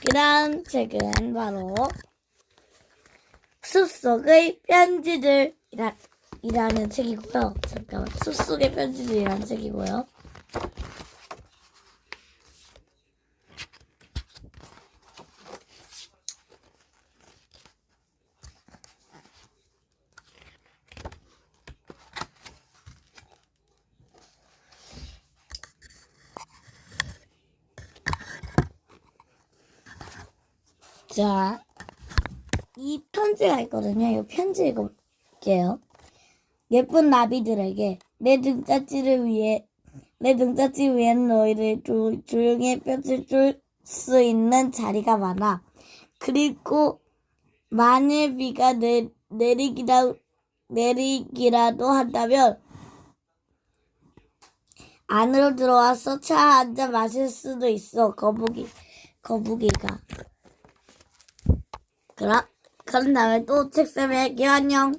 그 다음 책은 바로 숲속의 편지들 이라, 이라는 책이고요. 잠깐만 숲속의 편지들이라는 책이고요. 자, 이 편지가 있거든요. 이 편지 읽어볼게요. 예쁜 나비들에게 내 등짝지를 위해 내 등짝지 위엔 너희를 조, 조용히 햇볕을 줄 수 있는 자리가 많아. 그리고 만일 비가 내, 내리기라, 내리기라도 한다면 안으로 들어와서 차 한 잔 마실 수도 있어. 거북이 거북이가. 그럼 그런 다음에 또 책 쌤의 할게요. 안녕.